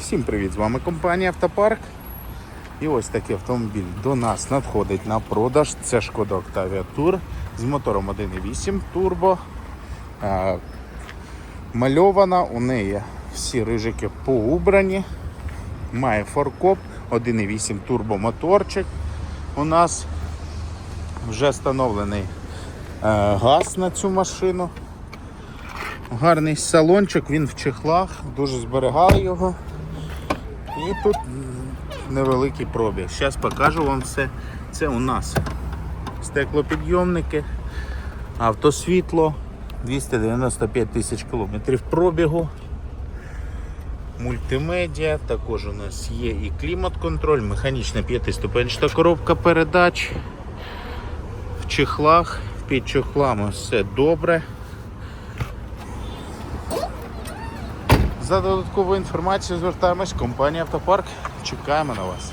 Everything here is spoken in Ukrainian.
Всім привіт! З вами компанія Автопарк. І ось такий автомобіль до нас надходить на продаж. Це Шкода Octavia Tour з мотором 1.8 турбо. Мальована, у неї всі рижики поубрані. Має форкоп, 1.8 турбомоторчик. У нас вже встановлений е, газ на цю машину. Гарний салончик, він в чехлах, дуже зберігали його. І тут невеликий пробіг. Зараз покажу вам все. Це у нас стеклопідйомники, автосвітло, 295 тисяч кілометрів пробігу, мультимедіа, також у нас є і клімат-контроль, механічна п'ятиступенчата коробка передач. В чехлах, під чехлами все добре. За додатковою інформацією звертаємось компанія Автопарк. Чекаємо на вас.